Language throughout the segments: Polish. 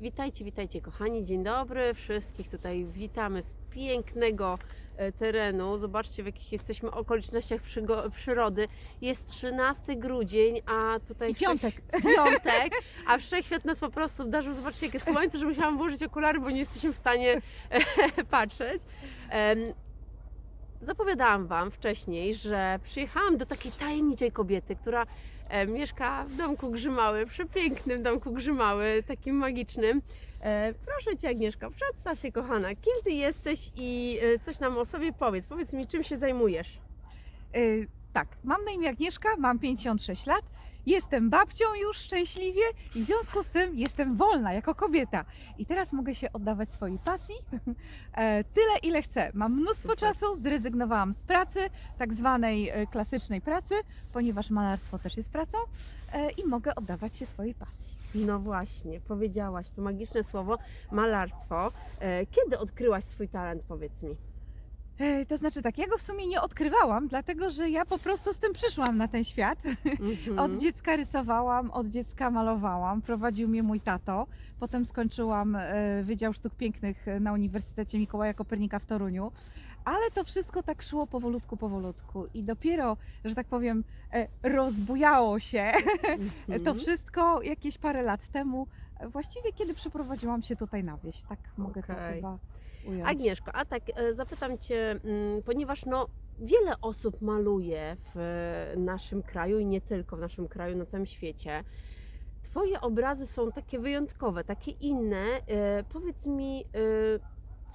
Witajcie, witajcie kochani, dzień dobry. Wszystkich tutaj witamy z pięknego e, terenu. Zobaczcie w jakich jesteśmy okolicznościach przyrody. Jest 13 grudzień, a tutaj I piątek. piątek, a wszechświat nas po prostu obdarzył. Zobaczcie jakie słońce, że musiałam włożyć okulary, bo nie jesteśmy w stanie e, patrzeć. Zapowiadałam Wam wcześniej, że przyjechałam do takiej tajemniczej kobiety, która e, mieszka w domku Grzymały, przepięknym domku Grzymały, takim magicznym. E, proszę Cię Agnieszka, przedstaw się kochana, kim Ty jesteś i e, coś nam o sobie powiedz. Powiedz mi, czym się zajmujesz. Y, tak, mam na imię Agnieszka, mam 56 lat, jestem babcią już szczęśliwie i w związku z tym jestem wolna jako kobieta. I teraz mogę się oddawać swojej pasji e, tyle, ile chcę. Mam mnóstwo Super. czasu, zrezygnowałam z pracy, tak zwanej e, klasycznej pracy, ponieważ malarstwo też jest pracą e, i mogę oddawać się swojej pasji. No właśnie, powiedziałaś to magiczne słowo malarstwo. Kiedy odkryłaś swój talent, powiedz mi? E, To znaczy tak, ja go w sumie nie odkrywałam, dlatego że ja po prostu z tym przyszłam na ten świat. Mhm. Od dziecka rysowałam, od dziecka malowałam. Prowadził mnie mój tato. Potem skończyłam e, Wydział Sztuk Pięknych na Uniwersytecie Mikołaja Kopernika w Toruniu. Ale to wszystko tak szło powolutku, powolutku. I dopiero, że tak powiem, e, rozbujało się to Mhm. wszystko jakieś parę lat temu. e, Właściwie kiedy przeprowadziłam się tutaj na wieś. Tak mogę to Okej. chyba ująć. Agnieszko, a tak e, zapytam Cię, mm, ponieważ no, wiele osób maluje w e, naszym kraju i nie tylko w naszym kraju, na całym świecie. Twoje obrazy są takie wyjątkowe, takie inne. E, Powiedz mi, e,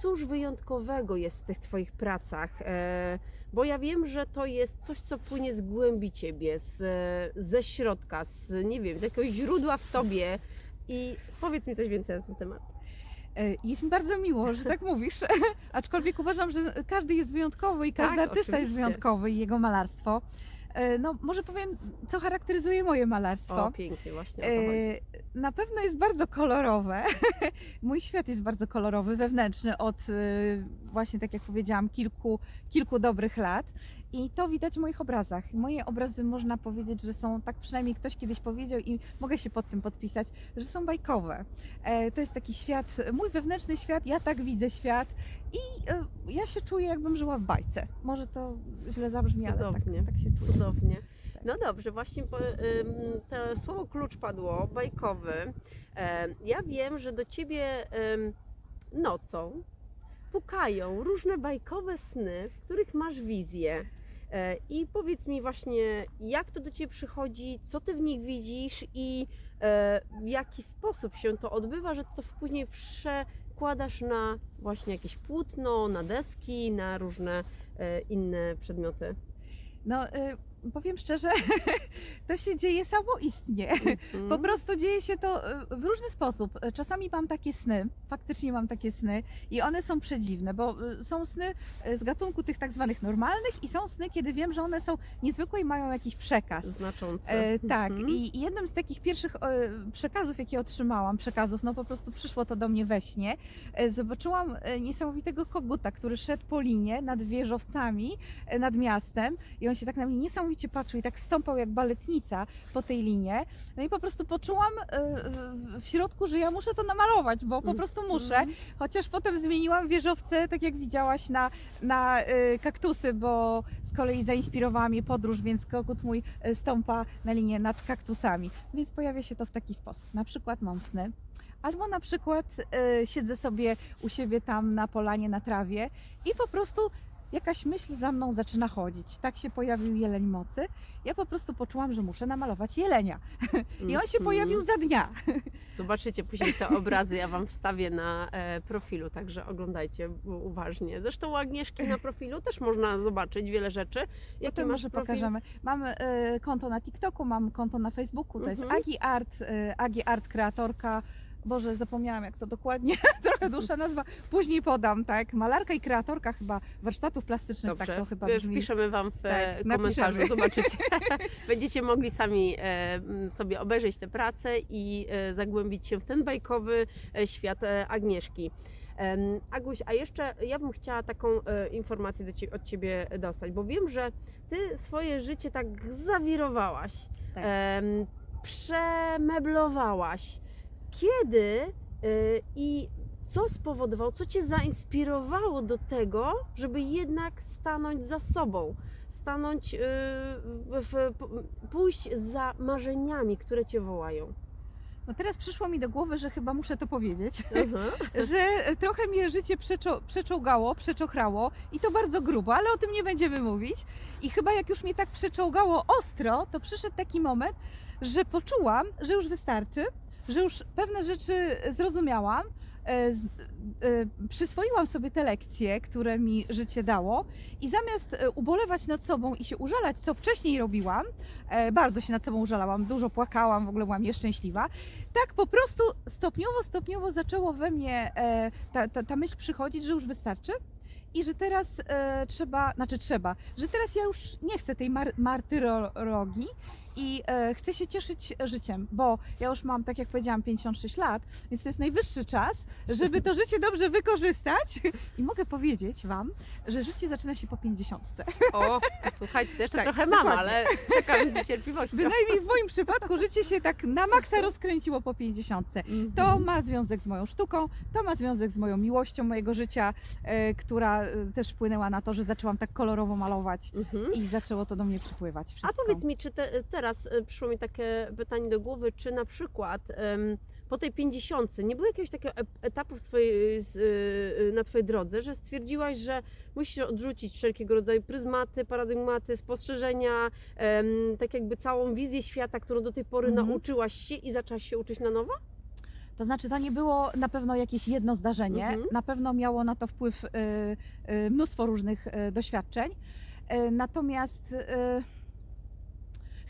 cóż wyjątkowego jest w tych Twoich pracach? E, Bo ja wiem, że to jest coś, co płynie z głębi Ciebie, z, e, ze środka, z, nie wiem, z jakiegoś źródła w Tobie. I powiedz mi coś więcej na ten temat. E, Jest mi bardzo miło, że tak mówisz, aczkolwiek uważam, że każdy jest wyjątkowy i każdy Tak, artysta jest oczywiście. wyjątkowy i jego malarstwo. E, No, może powiem, co charakteryzuje moje malarstwo. O, pięknie, właśnie o to chodzi. E, Na pewno jest bardzo kolorowe. Mój świat jest bardzo kolorowy, wewnętrzny od właśnie, tak jak powiedziałam, kilku, kilku dobrych lat. I to widać w moich obrazach. Moje obrazy można powiedzieć, że są, tak przynajmniej ktoś kiedyś powiedział i mogę się pod tym podpisać, że są bajkowe. E, To jest taki świat, mój wewnętrzny świat, ja tak widzę świat i e, ja się czuję, jakbym żyła w bajce. Może to źle zabrzmi, ale tak, Cudownie. tak się czuję. Cudownie. No dobrze, właśnie to słowo klucz padło, bajkowy. Em, Ja wiem, że do ciebie nocą pukają różne bajkowe sny, w których masz wizję. E, I powiedz mi właśnie, jak to do ciebie przychodzi, co ty w nich widzisz i e, w jaki sposób się to odbywa, że to później przekładasz na właśnie jakieś płótno, na deski, na różne e, inne przedmioty. No, y, powiem szczerze, to się dzieje samoistnie. Po Mhm. prostu dzieje się to y, w różny sposób. Czasami mam takie sny, faktycznie mam takie sny i one są przedziwne, bo y, są sny z gatunku tych tak zwanych normalnych i są sny, kiedy wiem, że one są niezwykłe i mają jakiś przekaz. Znaczące. E, tak, Mhm. i jednym z takich pierwszych e, przekazów, jakie otrzymałam, przekazów, no po prostu przyszło to do mnie we śnie, e, zobaczyłam e, niesamowitego koguta, który szedł po linie nad wieżowcami, e, nad miastem i on się tak na mnie niesamowicie patrzył i tak stąpał jak baletnica po tej linie. No i po prostu poczułam e, w- w środku, że ja muszę to namalować, bo po prostu muszę. Mhm. Chociaż potem zmieniłam wieżowce, tak jak widziałaś, na, na y, kaktusy, bo z kolei zainspirowała mnie podróż, więc kogut mój stąpa na linię nad kaktusami. Więc pojawia się to w taki sposób. Na przykład mam sny. Albo na przykład siedzę sobie u siebie tam na polanie, na trawie i po prostu jakaś myśl za mną zaczyna chodzić. Tak się pojawił jeleń mocy. Ja po prostu poczułam, że muszę namalować jelenia. I on się Mhm. pojawił za dnia. Zobaczycie później te obrazy, ja Wam wstawię na e, profilu, także oglądajcie uważnie. Zresztą u Agnieszki na profilu też można zobaczyć wiele rzeczy. Jaki Potem może profil? pokażemy. Mam e, konto na TikToku, mam konto na Facebooku, to jest Mhm. Agi Art, e, Agi Art kreatorka. Boże, zapomniałam jak to dokładnie, trochę dłuższa nazwa. Później podam, tak? Malarka i kreatorka chyba warsztatów plastycznych, Dobrze, tak to chyba brzmi. wpiszemy Wam w e, Tak, komentarzu, napiszemy. zobaczycie. Będziecie mogli sami e, sobie obejrzeć tę pracę i e, zagłębić się w ten bajkowy e, świat e, Agnieszki. Aguś, a jeszcze ja bym chciała taką e, informację do cie, od Ciebie dostać, bo wiem, że Ty swoje życie tak zawirowałaś, Tak. em, przemeblowałaś. Kiedy Y, I co spowodowało, co Cię zainspirowało do tego, żeby jednak stanąć za sobą, stanąć, y, w, pójść za marzeniami, które Cię wołają? No teraz przyszło mi do głowy, że chyba muszę to powiedzieć, Aha. że trochę mnie życie przeczo- przeczołgało, przeczochrało i to bardzo grubo, ale o tym nie będziemy mówić. I chyba jak już mnie tak przeczołgało ostro, to przyszedł taki moment, że poczułam, że już wystarczy, że już pewne rzeczy zrozumiałam, e, e, przyswoiłam sobie te lekcje, które mi życie dało i zamiast e, ubolewać nad sobą i się użalać, co wcześniej robiłam, bardzo się nad sobą użalałam, dużo płakałam, w ogóle byłam nieszczęśliwa, tak po prostu stopniowo, stopniowo zaczęło we mnie ta, ta, ta myśl przychodzić, że już wystarczy. I że teraz e, trzeba, znaczy trzeba, że teraz ja już nie chcę tej mar- martyrologii i e, chcę się cieszyć życiem, bo ja już mam, tak jak powiedziałam, 56 lat, więc to jest najwyższy czas, żeby to życie dobrze wykorzystać. I mogę powiedzieć Wam, że życie zaczyna się po 50. O, słuchajcie, to jeszcze Tak, trochę mam, dokładnie. ale czekam z niecierpliwością. Bynajmniej w moim przypadku życie się tak na maksa rozkręciło po 50. Mhm. To ma związek z moją sztuką, to ma związek z moją miłością mojego życia, e, która e, też wpłynęła na to, że zaczęłam tak kolorowo malować Mhm. i zaczęło to do mnie przypływać A wszystko. powiedz mi, czy te, teraz y, przyszło mi takie pytanie do głowy, czy na przykład po tej pięćdziesiątce nie było jakiegoś takiego etapu swojej, y, y, na Twojej drodze, że stwierdziłaś, że musisz odrzucić wszelkiego rodzaju pryzmaty, paradygmaty, spostrzeżenia, tak jakby całą wizję świata, którą do tej pory Mhm. nauczyłaś się i zaczęłaś się uczyć na nowo? To znaczy, to nie było na pewno jakieś jedno zdarzenie, Mhm. na pewno miało na to wpływ mnóstwo różnych doświadczeń. Natomiast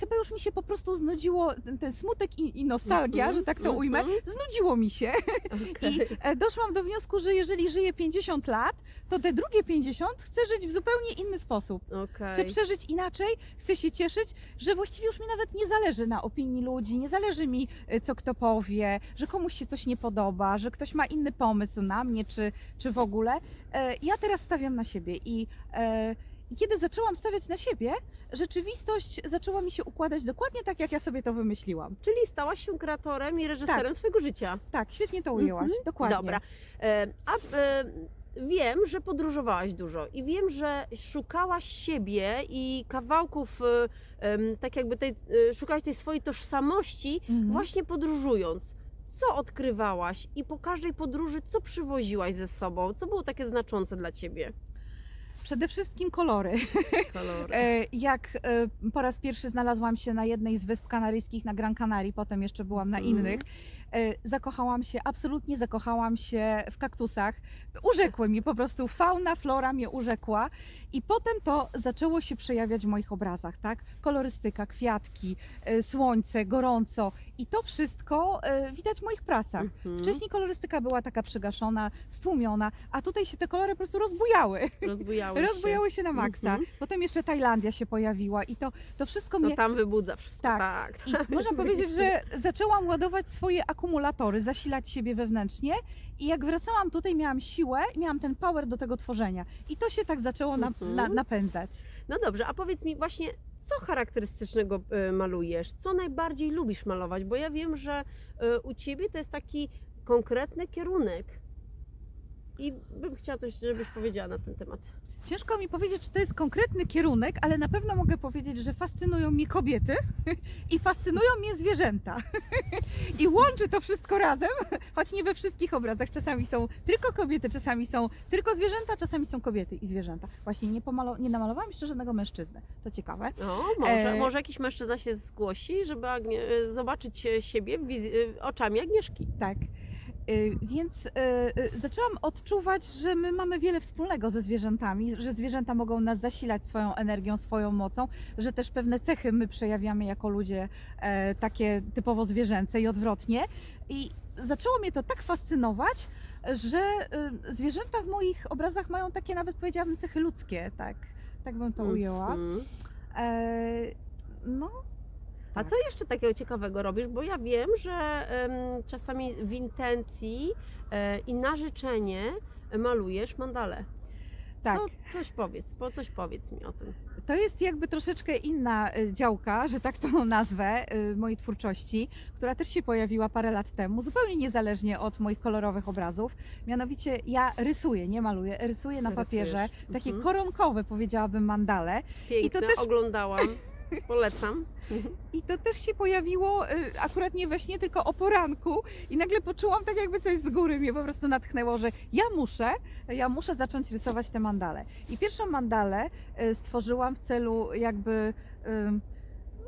chyba już mi się po prostu znudziło ten, ten smutek i, i nostalgia, Mhm, że tak to ujmę. mhm. Znudziło mi się. Okej. I e, doszłam do wniosku, że jeżeli żyję 50 lat, to te drugie 50 chcę żyć w zupełnie inny sposób. Chcę Okej. przeżyć inaczej, chcę się cieszyć, że właściwie już mi nawet nie zależy na opinii ludzi, nie zależy mi, e, co kto powie, że komuś się coś nie podoba, że ktoś ma inny pomysł na mnie, czy, czy w ogóle. E, Ja teraz stawiam na siebie i kiedy zaczęłam stawiać na siebie, rzeczywistość zaczęła mi się układać dokładnie tak, jak ja sobie to wymyśliłam. Czyli stałaś się kreatorem i reżyserem swojego życia. Tak, świetnie to ujęłaś, Mhm. dokładnie. Dobra. E, A e, wiem, że podróżowałaś dużo i wiem, że szukałaś siebie i kawałków, e, tak jakby tej, e, szukałaś tej swojej tożsamości Mhm. właśnie podróżując. Co odkrywałaś i po każdej podróży co przywoziłaś ze sobą? Co było takie znaczące dla Ciebie? Przede wszystkim kolory. Kolory. E, Jak e, po raz pierwszy znalazłam się na jednej z wysp kanaryjskich na Gran Canaria, potem jeszcze byłam na Mhm. innych, zakochałam się, absolutnie zakochałam się w kaktusach. Urzekły mnie po prostu, fauna, flora mnie urzekła i potem to zaczęło się przejawiać w moich obrazach, tak? Kolorystyka, kwiatki, e, słońce, gorąco i to wszystko e, widać w moich pracach. Mhm. Wcześniej kolorystyka była taka przygaszona, stłumiona, a tutaj się te kolory po prostu rozbujały. rozbujały się. Rozbujały się na maksa. Mhm. Potem jeszcze Tajlandia się pojawiła i to, to wszystko No mnie... tam wybudza wszystko. Tak. tak. I można powiedzieć, że zaczęłam ładować swoje akumulatory, zasilać siebie wewnętrznie i jak wracałam tutaj miałam siłę i miałam ten power do tego tworzenia. I to się tak zaczęło na, Mhm. na, napędzać. No dobrze, a powiedz mi właśnie, co charakterystycznego y, malujesz? Co najbardziej lubisz malować? Bo ja wiem, że y, u Ciebie to jest taki konkretny kierunek. I bym chciała coś, żebyś powiedziała na ten temat. Ciężko mi powiedzieć, czy to jest konkretny kierunek, ale na pewno mogę powiedzieć, że fascynują mnie kobiety i fascynują mnie zwierzęta. I łączy to wszystko razem, choć nie we wszystkich obrazach. Czasami są tylko kobiety, czasami są tylko zwierzęta, czasami są kobiety i zwierzęta. Właśnie nie, pomalo- nie namalowałam jeszcze żadnego mężczyzny. To ciekawe. O, może, E, może jakiś mężczyzna się zgłosi, żeby Agnie- zobaczyć e, siebie wiz- y, oczami Agnieszki. Tak. Y, Więc y, y, zaczęłam odczuwać, że my mamy wiele wspólnego ze zwierzętami, że zwierzęta mogą nas zasilać swoją energią, swoją mocą, że też pewne cechy my przejawiamy jako ludzie e, takie typowo zwierzęce i odwrotnie. I zaczęło mnie to tak fascynować, że zwierzęta w moich obrazach mają takie nawet powiedziałabym cechy ludzkie, tak, tak bym to ujęła. Mhm. E, no, A co jeszcze takiego ciekawego robisz? Bo ja wiem, że czasami w intencji e, i na życzenie malujesz mandale. tak. Co, coś powiedz, po coś powiedz mi o tym. To jest jakby troszeczkę inna y, działka, że tak to nazwę, y, mojej twórczości, która też się pojawiła parę lat temu, zupełnie niezależnie od moich kolorowych obrazów. Mianowicie ja rysuję, nie maluję, rysuję na Rysujesz. papierze takie Mhm. koronkowe, powiedziałabym, mandale. Piękne, też- oglądałam. Polecam. I to też się pojawiło y, akurat nie we śnie, tylko o poranku. I nagle poczułam tak jakby coś z góry mnie po prostu natchnęło, że ja muszę, ja muszę zacząć rysować te mandale. I pierwszą mandalę y, stworzyłam w celu jakby...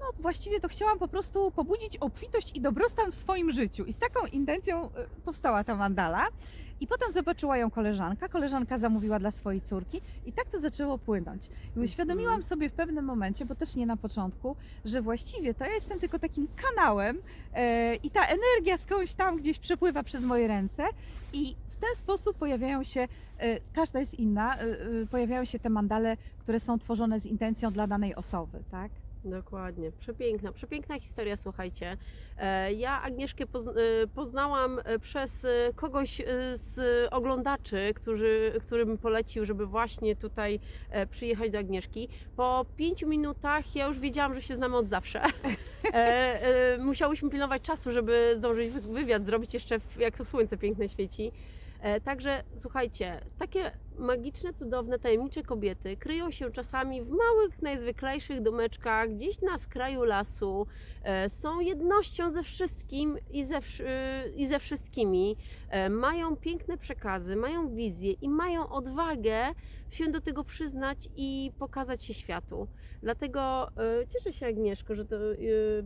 No, właściwie to chciałam po prostu pobudzić obfitość i dobrostan w swoim życiu. I z taką intencją y, powstała ta mandala. I potem zobaczyła ją koleżanka. Koleżanka zamówiła dla swojej córki i tak to zaczęło płynąć. I uświadomiłam sobie w pewnym momencie, bo też nie na początku, że właściwie to ja jestem tylko takim kanałem e, i ta energia skądś tam gdzieś przepływa przez moje ręce i w ten sposób pojawiają się, e, każda jest inna, e, e, pojawiają się te mandale, które są tworzone z intencją dla danej osoby, tak? Dokładnie. Przepiękna, przepiękna historia, słuchajcie. E, Ja Agnieszkę e, poznałam e, przez kogoś z oglądaczy, który mi polecił, żeby właśnie tutaj przyjechać do Agnieszki. Po pięciu minutach ja już wiedziałam, że się znamy od zawsze. Musiałyśmy pilnować czasu, żeby zdążyć wy- wywiad zrobić jeszcze, jak to słońce piękne świeci. E, Także słuchajcie, takie magiczne, cudowne, tajemnicze kobiety kryją się czasami w małych, najzwyklejszych domeczkach, gdzieś na skraju lasu, e, są jednością ze wszystkim i ze, y, i ze wszystkimi, e, mają piękne przekazy, mają wizję i mają odwagę się do tego przyznać i pokazać się światu. Dlatego e, cieszę się, Agnieszko, że to e,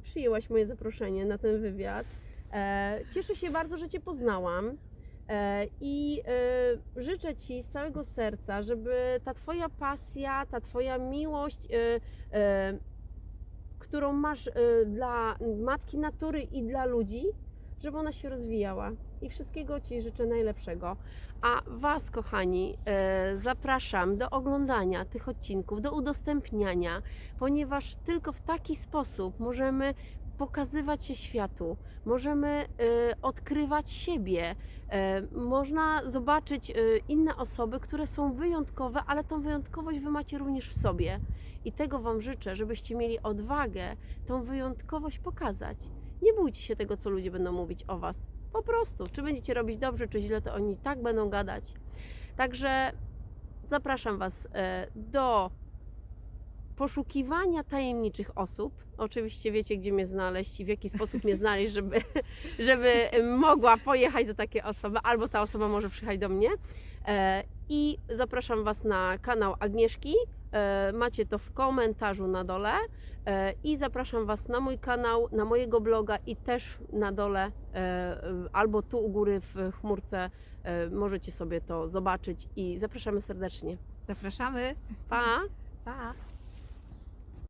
przyjęłaś moje zaproszenie na ten wywiad. E, Cieszę się bardzo, że Cię poznałam. E, I e, życzę Ci z całego serca, żeby ta Twoja pasja, ta Twoja miłość, e, którą masz dla matki natury i dla ludzi, żeby ona się rozwijała. I wszystkiego Ci życzę najlepszego. A Was, kochani, zapraszam do oglądania tych odcinków, do udostępniania, ponieważ tylko w taki sposób możemy pokazywać się światu, możemy e, odkrywać siebie, E, Można zobaczyć e, inne osoby, które są wyjątkowe, ale tą wyjątkowość Wy macie również w sobie. I tego Wam życzę, żebyście mieli odwagę tą wyjątkowość pokazać. Nie bójcie się tego, co ludzie będą mówić o Was. Po prostu, czy będziecie robić dobrze, czy źle, to oni tak będą gadać. Także zapraszam Was do poszukiwania tajemniczych osób. Oczywiście wiecie, gdzie mnie znaleźć i w jaki sposób mnie znaleźć, żeby, żeby mogła pojechać do takiej osoby, albo ta osoba może przyjechać do mnie. E, I zapraszam Was na kanał Agnieszki. E, Macie to w komentarzu na dole. E, I zapraszam Was na mój kanał, na mojego bloga i też na dole, albo tu u góry w chmurce. Możecie sobie to zobaczyć i zapraszamy serdecznie. Zapraszamy. Pa! Pa!